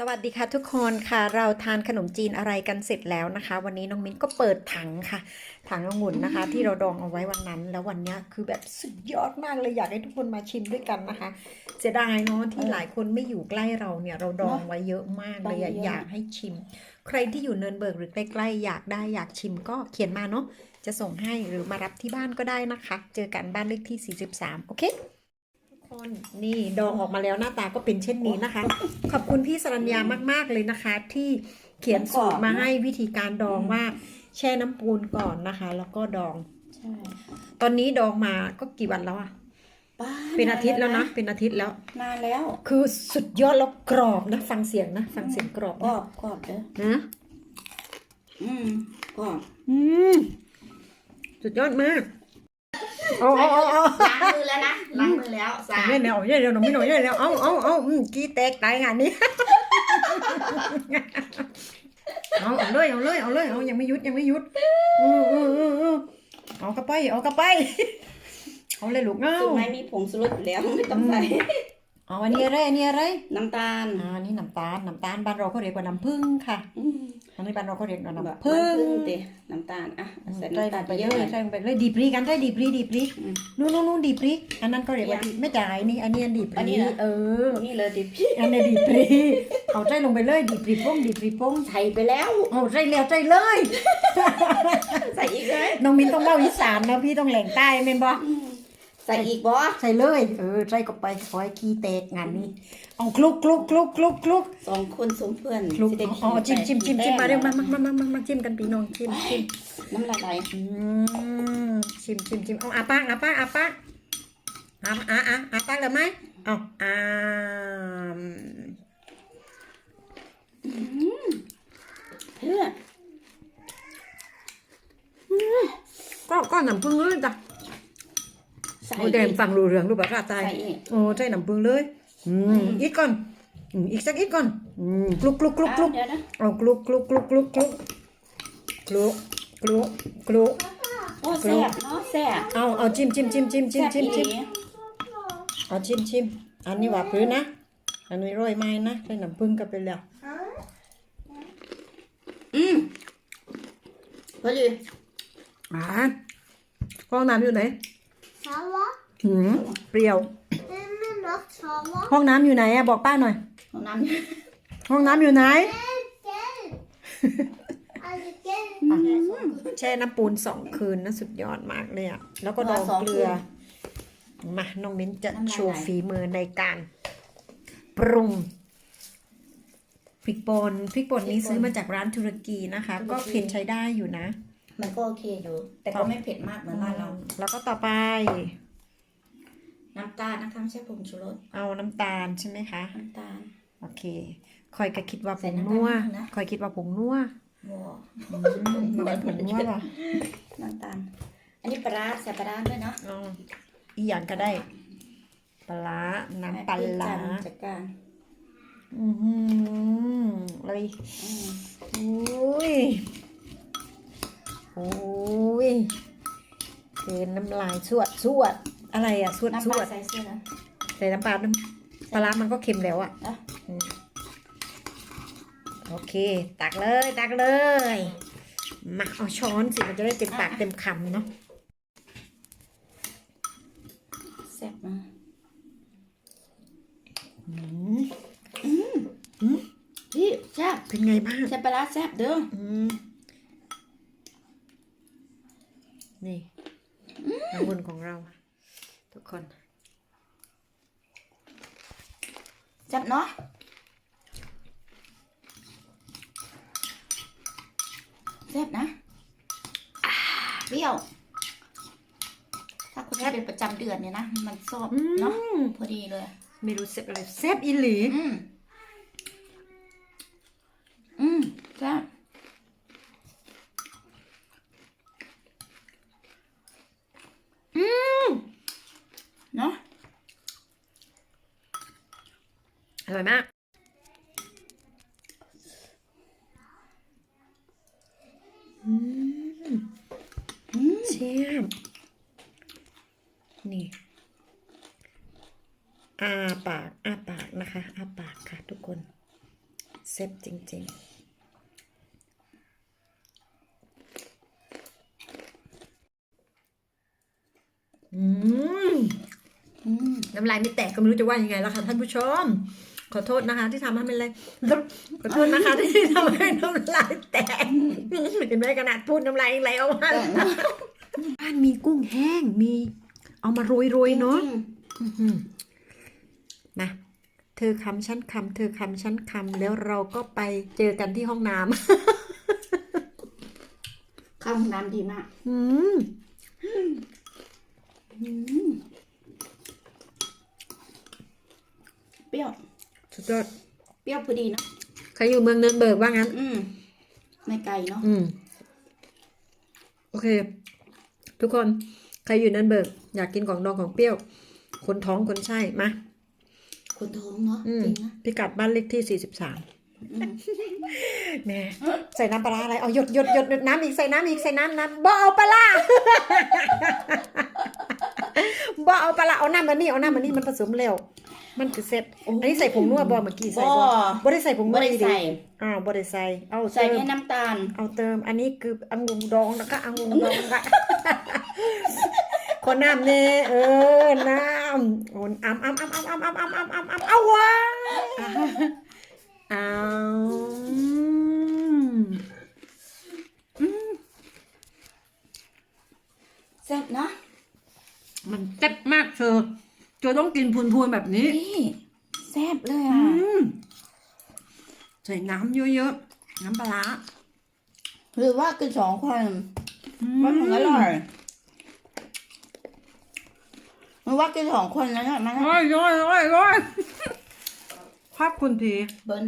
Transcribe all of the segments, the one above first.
สวัสดีค่ะทุกคนค่ะ เราทานขนมจีนอะไรกันเสร็จแล้วนะคะ วันนี้น้องมิ้นก็เปิดถังค่ะ ถังองุ่นนะคะ ที่เราดองเอาไว้วันนั้น แล้ววันเนี้ยคือแบบสุดยอดมากเลยอยากให้ทุกคนมาชิมด้วยกันนะคะเสียดายเนาะที่หลายคนไม่อยู่ใกล้เราเนี่ยเราดองไว้เยอะมากเลยอะดองเยอะอยากให้ชิม ใครที่อยู่เนินเบิร์กหรือใกล้ ๆ อยากได้อยากชิมก็เขียนมาเนาะจะส่งให้หรือมารับที่บ้านก็ได้นะคะ เจอกันบ้านเลขที่ 43 โอเคทุก คนนี่ดองออกมาแล้วหน้าตาก็เป็นเช่นนี้นะคะ ขอบคุณพี่สรัญญามาก ๆ เลยนะคะ ที่เขียนสูตรมาให้วิธีการดองว่าแช่น้ำปูนก่อนนะคะ แล้วก็ดอง ใช่ ตอนนี้ดองมาก็กี่วันแล้วอะป้าเป็นอาทิตย์แล้วนะ เป็นอาทิตย์แล้ว นานแล้ว คือสุดยอดแล้วกรอบนะ ฟังเสียงนะ ฟังเสียงกรอบ กรนะอบ กรอบเด้อนะอืม กรอบ อืม สุดยอดมาก เอาเอาเอาเอาล้างมือแล้วนะล้างมือแล้วสะอาดเนี่ยเนี่ยเอาเนี่ยเดี๋ยวหนูไม่หน่อยเนี่ยเดี๋ยวเอาเอาเอาอืมกี้แตกตายงานนี้เอาเอาเลยเอาเลยเอาเลยเอายังไม่หยุดยังไม่หยุดอืออืออืออือเอากระไปเอากระไปเอาเลยลูกเอาสูตรไม่มีผงชูรสอยู่แล้วไม่ต้องใส่ เอาอันนี้อะไรอันนี้อะไรน้ำตาลอ่าอันนี้น้ำตาลน้ำตาลบ้านเราเขาเรียกว่าน้ำผึ้งค่ะอืมอันนี้บ้านเราเขาเรียกว่าแบบน้ำผึ้งน้ำผึ้งเตะน้ำตาลอะใส่ใส่น้ำตาลไปไปเยเยอะอะเลเลยยใส่ไปเลยดีปรีกันได้ดีปรีดีปรีอืมนู่นนู่นนู่นดีปรีอันนั้นก็เรียกว่ายังดีไม่จ่ายนี่อันนี้อันดีปอันรีนี้เหรอเออนี่เลยดิพี่อันนี้ดีปรีเอาใจลงไปเลยดีปรีป้งดีปรีป้งใส่ไปแล้วเอาใจแล้วใจเลยใส่อีกเลยน้องมินต้องเล่าอีสานนะพี่ต้องแหล่งใต้เมนบออืม ใส่อีกบ่ใส่เลย เออใจก็ไปขอให้ขี้แตกงานนี้เอาคลุกคลุกคลุกคลุกคลุกสองคนสมเพื่อนคลุกสิได้อ๋อจิ้มจิ้มจิ้มจิ้มมาเร็วมาแต้มามามามาจิ้มกันพี่น้องจิ้มจิ้มน้ำลายไหลอืมชิมชิมชิมเอาอาปากอาปากอาปากอาอาอาอาปากเลยไหมเอาอามเพื่อก็ก็น้ำผึ้งเลยจ้ะใส่ โอ้แดงฟังรู้เรื่องรู้ภาษาใต้ใส่อีก โอ้ใจน้ำผึ้งเลย อืมอีกก่อนอืมอีกสักอีกก่อนอืมกลุกกลุกกลุกกลุก เดี๋ยวนะเอากลุกกลุกกลุกกลุกกลุกกลุกกลุกกลุกโอ้แซ่บเนาะแซ่บเอาเอาจิ้มจิ้มจิ้มจิ้มจิ้มแซ่บจิ้มอีหจิ้มลีเอาชิมชิมอันนี้หวานพื้นนะอันนี้โรยไม้นะใส่น้ำผึ้งกันไปแล้วอืมพอดีอ่าห้องน้ำอยู่ไหน Sala? หืมเปรี้ยว Är det något sala? ห้องน้ำอยู่ไหนอะบอกป้าหน่อยเอาน้ำห้องน้ำอยู่ไหน Gel. แช่น้ำปูนสองคืนนะสุดยอดมากเลยอะแล้วก็ดองเกลือ มา น้องมิ้นจะโชว์ฝีมือในการ ปรุงพริกป่นพริกป่นนี้ซื้อมาจากร้านตุรกีนะคะ ก็เค็มใช้ได้อยู่นะ มันก็โอเคอยู่ แต่ก็ไม่เผ็ดมากเหมือนบ้านเรา แล้วก็ต่อไป น้ำตาลนะคะไม่ใช่ผงชูรส เอาน้ำตาลใช่ไหมคะ น้ำตาล โอเคคอยก็คิดว่าผใส่งน้ำตาลนัวนิดนึงนะคอยคิดว่าผงนัววัวอืมมันเป็นผงนัวเหรอน้ำตาล อันนี้ปลาร้าใส่ปลาร้าด้วยเนาะอ๋ออีกอย่างก็ได้ ปลาร้าน้ำปลาร้าให้พี่จัดการอือหือเลยอืมอุ้ย โอ้ยเห็นน้ำลายสวดสวดอะไรอะสวดน้ำสปวลาดใส่เสื้อนะ ใส่น้ำปลาน้ำปลาร้ามันก็เค็มแล้วอะอะ อืมโอเค ตักเลย ตักเลยมาเอาช้อนสิมันจะได้เต็มปากเต็มคำเนาะแซ่บมากอืมพี่แซ่บเป็นไงบ้างใส่ปลาร้าแซ่บเด้ออืมนี่น้ำบุญของเรา ทุกคน แซ่บเนาะแซ่บนะอ่าเปรี้ยว ถ้าคุณแม่เป็นประจำเดือนเนี่ยนะ มันชอบอืมเนาะพอดีเลย ไม่รู้เซ็บอะไรแซบอีหลี อืมอืมแซ่บ อืม เนาะ อร่อยมากอืมอืมเชี่ยมนี่อาปากอาปากนะคะอาปากค่ะทุกคนซ่บจริงๆอืมอืมน้ำลายไม่แตกก็ไม่รู้จะว่ายังไงแล้วค่ะท่านผู้ชม ขอโทษนะคะ ที่ทำให้เป็นไรขอโทษนะคะที่ทำให้น้ำลายแตกเห็นไหมขนาดพูดน้ำลายยังไหลออกมาแต่นะบ้านมีกุ้งแห้งมี เอามาโรยๆเนาะจริงอื้อหือมาเธอคำฉันคำเธอคำฉันคำแล้วเราก็ไปเจอกันที่ห้องน้ๆข้าวห้องน้ำดีมากำอืมอืมเปรี้ยว สุดยอดเปรี้ยวพอดีเนอะใครอยู่เมืองเนินเบิร์กว่างั้น อืมไม่ไกลเนาะอืม โอเค ทุกคนใครอยู่เนินเบิร์กอยากกินของดองของเปรี้ยว คนท้องคนไส้มาคนท้องเนาะอืมจริงนะพิกัดบ้านเลขที่43อืมแม่ใส่น้ำปลาร้าอะไรเอาหยดหยดหยดหยดน้ำอีกใส่น้ำอีกใส่น้ำน้ำบ่เอาปลาร้า บ่เอาปลาร้าเอาน้ำมานี่เอาน้ำมานี่มันผสมเร็ว มันคือเซ็ตอันนี้ใส่ผงนัวบ่เมื่อกี้ใส่บ่บ่ได้ใส่ผงนัไม่วได้อีใส่ดิอ้าวบ่ได้ใส่เอาใส่เติมแค่น้ำตาล เอาเติม อันนี้คือองุ่นดองแล้วก็องุ่นดองละคนน้ำเน่เออน้ำโอนอ้ำอ้ำอ้ำอ้ำอ้ำอ้ำอ้ำอ้ำอ้ำอ้ำเอาวะเอาอืมแซ่บนะมันเจ็บมากเธอ เธอต้องกินพูนๆแบบนี้ นี่แซ่บเลยอือะ มใส่น้ำเยอะๆ น้ำปลาร้าหรือว่ากินสองคนอืมว่าถึงอร่อยหรือว่ากินสองคนแล้วเนี่ยมันร้อยร้อยร้อยร้อยขอบคุณที เบิ้ล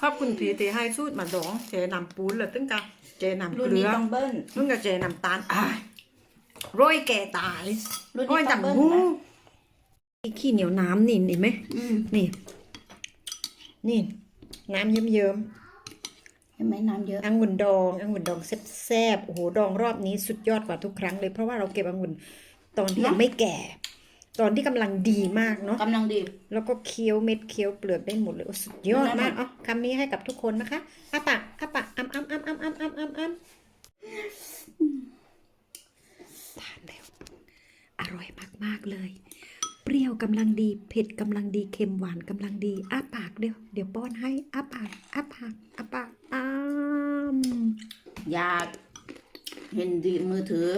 ขอบคุณทีที่ให้สูตรมาดองเจนำปูนเลยตึ้งกะเจนำรุ่นเกลืนี้อต้องเบิ้ล ตึ้งกะเจนำตาลอ้ายร้อยแก่ตายรุ่นร้อยนี้ต้จัองงเบิ้ลหูนะ ขี้เหนียวน้ำนี่เห็นไหมอืมนี่ นี่ น้ำเยิ้มเห็นไหมน้ำเยอะๆองุ่นดององุ่นดองแซ่บๆโอ้โหดองรอบนี้สุดยอดกว่าทุกครั้งเลยเพราะว่าเราเก็บองุ่นตอนที่ยังไม่แก่ ตอนที่กำลังดีมากเนาะกำลังดี แล้วก็เคี้ยวเม็ดเคี้ยวเปลือกได้หมดเลยโอ้สุดยอดมากเอ๋อคำนี้ให้กับทุกคนนะคะอ้าปากอ้าปากอ้ำอ้ำอ้ำอ้ำอ้ำอ้ำอ้ำอ้ำทานแล้วอร่อยมากๆเลย เปรี้ยวกำลังดี เผ็ดกำลังดีเค็มหวานกำลังดีอ้าปากเดี๋ยวเดี๋ยวป้อนให้อ้าปากอ้าปากอ้าปากอ้ำอยาก เห็นดีมือถือ